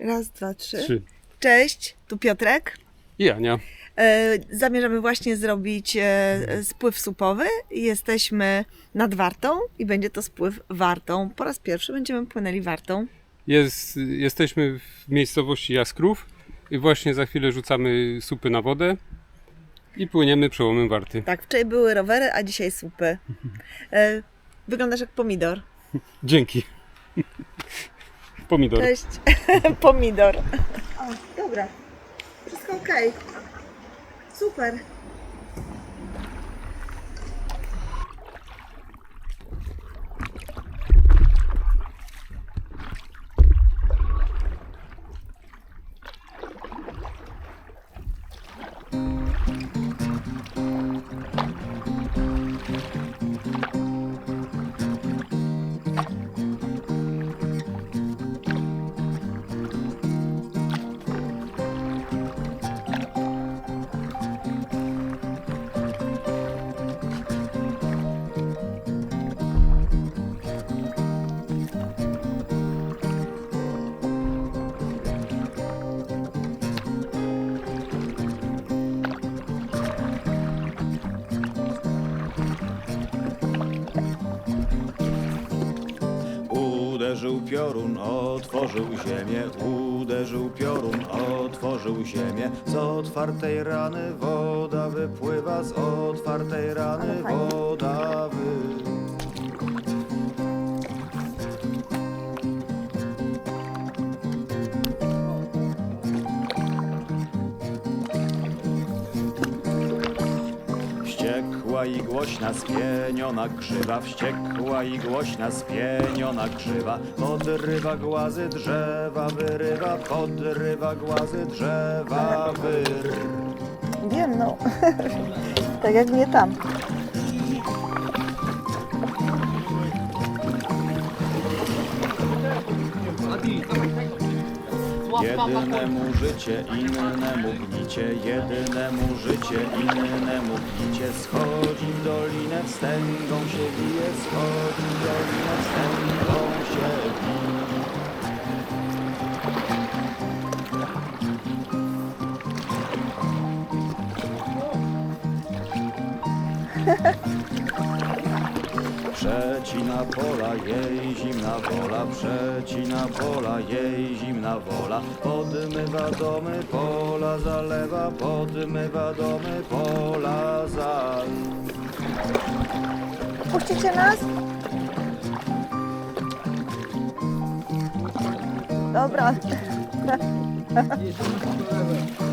Raz, dwa, trzy. Trzy. Cześć, tu Piotrek. I Ania. E, zamierzamy właśnie zrobić e, spływ supowy. Jesteśmy nad Wartą i będzie to spływ Wartą. Po raz pierwszy będziemy płynęli Wartą. Jest, jesteśmy w miejscowości Jaskrów i właśnie za chwilę rzucamy supy na wodę i płyniemy przełomem Warty. Tak, wczoraj były rowery, a dzisiaj słupy. E, wyglądasz jak pomidor. Dzięki. Pomidor. Cześć, pomidor. O, dobra, wszystko ok. Super. Uderzył piorun, otworzył ziemię, uderzył piorun, otworzył ziemię. Z otwartej rany woda wypływa, z otwartej rany woda wy. I głośna spieniona krzywa, wściekła i głośna spieniona krzywa, podrywa głazy drzewa, wyrywa, podrywa głazy drzewa, wyr. Wiem, no. tak jak mnie tam. Jedynemu życie, innemu gnicie, jedynemu życie, innemu gnicie. Schodzi w dolinę, wstęgą się bije, Przecina pola, jej zimna wola, przecina pola, jej zimna wola. Podmywa domy, pola zalewa, podmywa domy, pola zalewa. Puścicie nas? Dobra.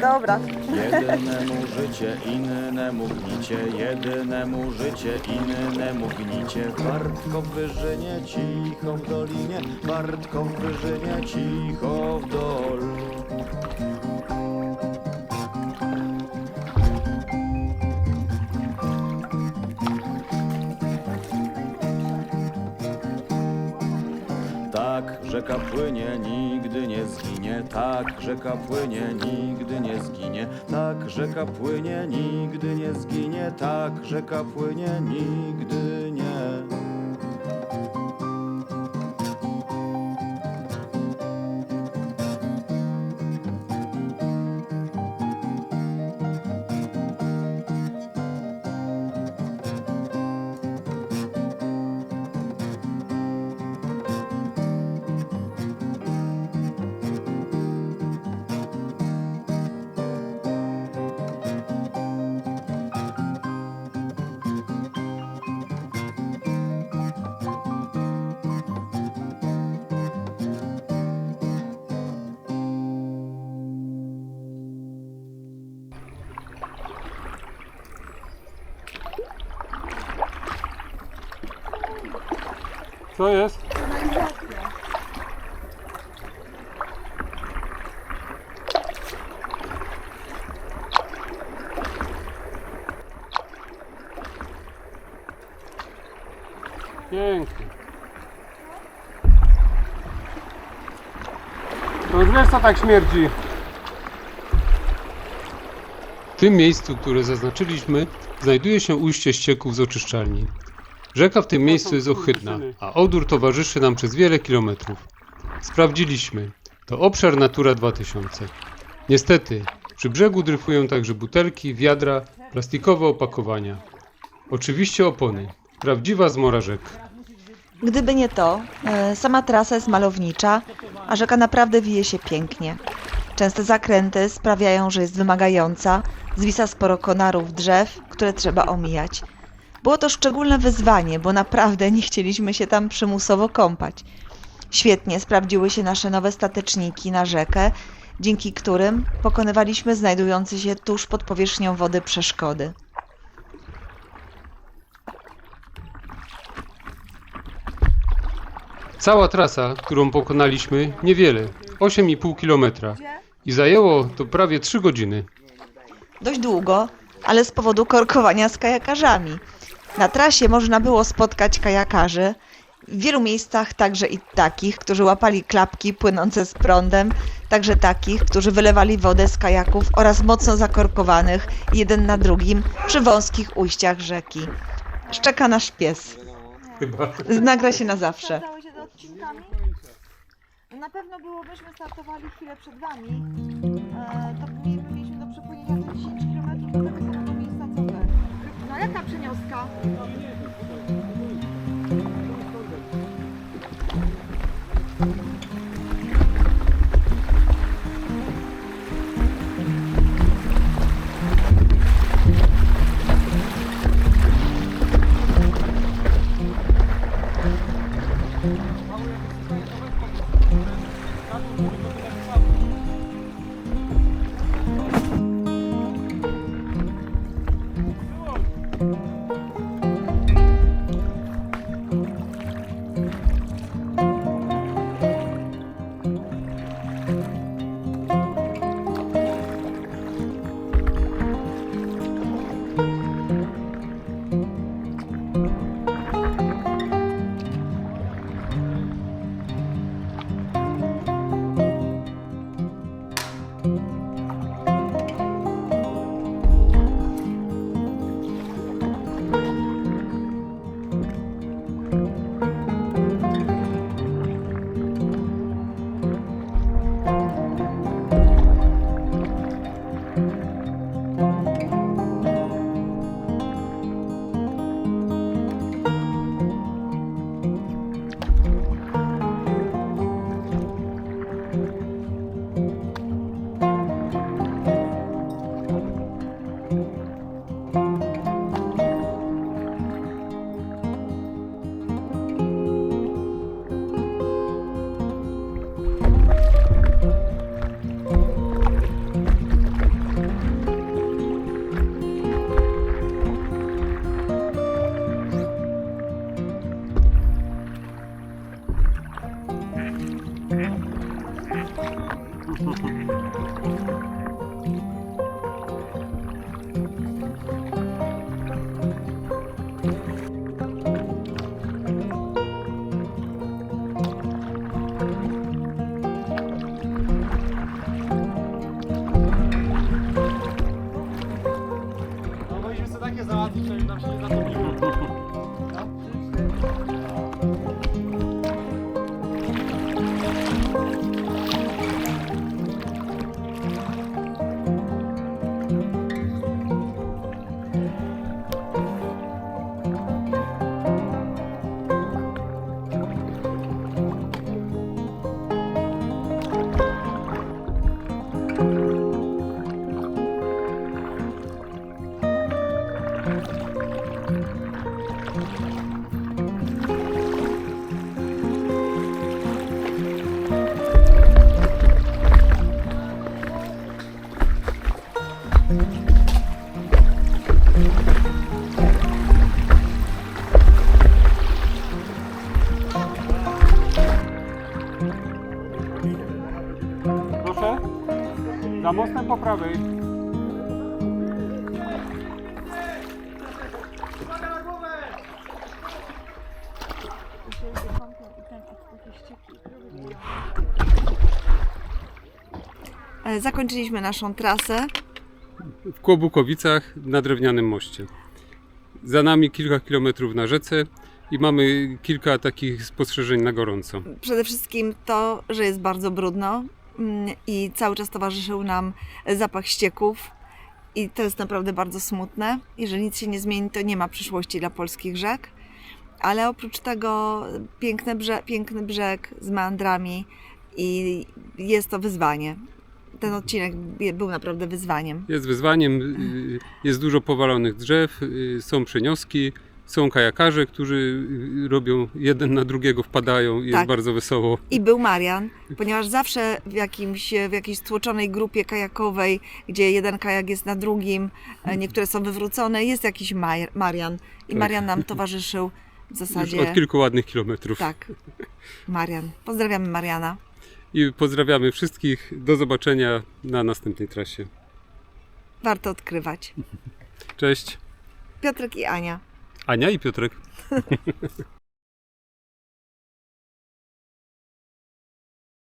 Dobra. Jedynemu życie, innemu gnicie, jedynemu życie, innemu gnicie. Bartko w wyżynie, cicho w dolinie, Bartko w wyżynie, cicho w dol. Rzeka płynie, nigdy nie zginie. Tak rzeka płynie, nigdy nie zginie. Tak rzeka płynie, nigdy nie zginie. Tak rzeka płynie, nigdy nie. Co jest? Pięknie. To już wiesz co tak śmierdzi. W tym miejscu, które zaznaczyliśmy, znajduje się ujście ścieków z oczyszczalni. Rzeka w tym miejscu jest ohydna, a odór towarzyszy nam przez wiele kilometrów. Sprawdziliśmy. To obszar Natura 2000. Niestety, przy brzegu dryfują także butelki, wiadra, plastikowe opakowania. Oczywiście opony. Prawdziwa zmora rzek. Gdyby nie to, e, sama trasa jest malownicza, a rzeka naprawdę wije się pięknie. Częste zakręty sprawiają, że jest wymagająca, zwisa sporo konarów drzew, które trzeba omijać. Było to szczególne wyzwanie, bo naprawdę nie chcieliśmy się tam przymusowo kąpać. Świetnie sprawdziły się nasze nowe stateczniki na rzekę, dzięki którym pokonywaliśmy znajdujące się tuż pod powierzchnią wody przeszkody. Cała trasa, którą pokonaliśmy, niewiele 8,5 km. I zajęło to prawie 3 godziny. dość długo, ale z powodu korkowania z kajakarzami. Na trasie można było spotkać kajakarzy, w wielu miejscach także i takich, którzy łapali klapki płynące z prądem, także takich, którzy wylewali wodę z kajaków oraz mocno zakorkowanych jeden na drugim przy wąskich ujściach rzeki. Szczeka nasz pies. Chyba. Nagra się na zawsze. Się odcinkami? Na pewno byłobyśmy startowali chwilę przed Wami. E, to mi- mieliśmy do przepłynięcia te 10 No jaka przeniostka? No mogliśmy sobie takie załatwić, żeby nam się nie zatopiło. Zakończyliśmy naszą trasę. W Kłobukowicach na drewnianym moście. Za nami kilka kilometrów na rzece i mamy kilka takich spostrzeżeń na gorąco. Przede wszystkim to, że jest bardzo brudno mm, i cały czas towarzyszył nam zapach ścieków. I to jest naprawdę bardzo smutne. Jeżeli nic się nie zmieni, to nie ma przyszłości dla polskich rzek. Ale oprócz tego piękny, brze- piękny brzeg z meandrami i jest to wyzwanie. Ten odcinek był naprawdę wyzwaniem. Jest wyzwaniem, y, jest dużo powalonych drzew, y, są przenioski, są kajakarze, którzy y, robią jeden na drugiego, wpadają i jest Tak. bardzo wesoło. I był Marian, ponieważ zawsze w, jakimś, w jakiejś stłoczonej grupie kajakowej, gdzie jeden kajak jest na drugim, e, niektóre są wywrócone, jest jakiś Marian. I Tak. Marian nam towarzyszył w Już zasadzie. od kilku ładnych kilometrów. Tak. Marian. Pozdrawiamy Mariana. I pozdrawiamy wszystkich. Do zobaczenia na następnej trasie. Warto odkrywać. Cześć. Piotrek i Ania. Ania i Piotrek.